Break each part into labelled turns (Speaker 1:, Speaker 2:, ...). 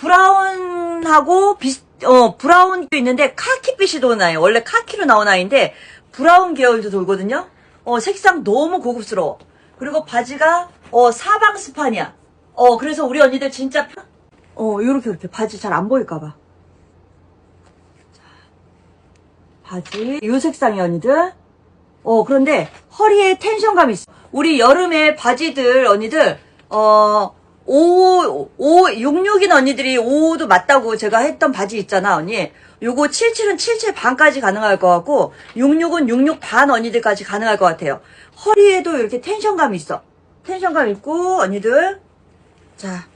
Speaker 1: 브라운하고 비슷, 어, 브라운도 있는데 카키빛이 나요. 원래 카키로 나온 아이인데 브라운 계열도 돌거든요. 어, 색상 너무 고급스러워. 그리고 바지가 어, 사방 스판이야. 어, 그래서 우리 언니들 진짜 편- 어, 요렇게 이렇게 바지 잘 안 보일까 봐. 바지 요 색상이 언니들. 어, 그런데 허리에 텐션감이 있어. 우리 여름에 바지들 언니들 어 5, 5, 66인 언니들이 5도 맞다고 제가 했던 바지 있잖아, 언니. 요거 77은 77 반까지 가능할 것 같고, 66은 66 반 언니들까지 가능할 것 같아요. 허리에도 이렇게 텐션감이 있어. 텐션감 있고, 언니들. 자,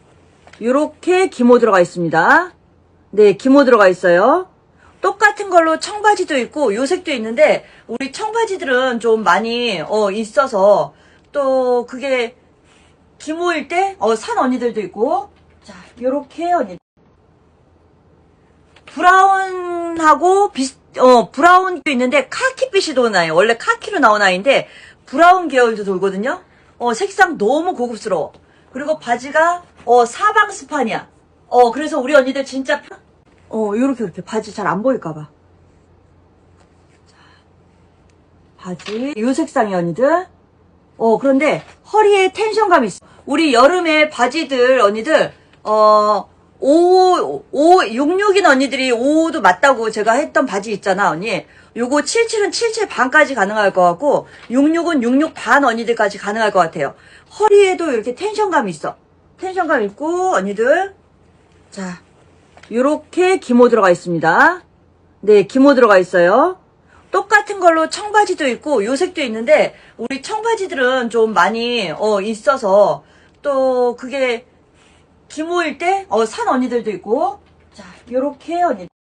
Speaker 1: 요렇게 기모 들어가 있습니다. 네, 기모 들어가 있어요. 똑같은 걸로 청바지도 있고 요색도 있는데 우리 청바지들은 좀 많이 어 있어서 또 그게 기모일 때 어 산 언니들도 있고. 자 요렇게 언니. 브라운하고 비슷 어 브라운도 있는데 카키빛이 도나요 원래 카키로 나온 아이인데 브라운 계열도 돌거든요. 어 색상 너무 고급스러워. 그리고 바지가 어 사방 스판이야. 어 그래서 우리 언니들 진짜 편- 어, 요렇게, 이렇게. 바지 잘 안 보일까봐. 자, 바지, 요 색상이 언니들. 어, 그런데 허리에 텐션감이 있어. 우리 여름에 바지들, 언니들, 어, 5, 5, 66인 언니들이 5도 맞다고 제가 했던 바지 있잖아, 언니. 요거 77은 77 반까지 가능할 것 같고, 66은 66 반 언니들까지 가능할 것 같아요. 허리에도 이렇게 텐션감이 있어. 텐션감 있고, 언니들. 자, 요렇게 기모 들어가 있습니다. 네, 기모 들어가 있어요. 똑같은 걸로 청바지도 있고 요색도 있는데 우리 청바지들은 좀 많이 어 있어서 또 그게 기모일 때 어 산 언니들도 있고. 자, 요렇게 언니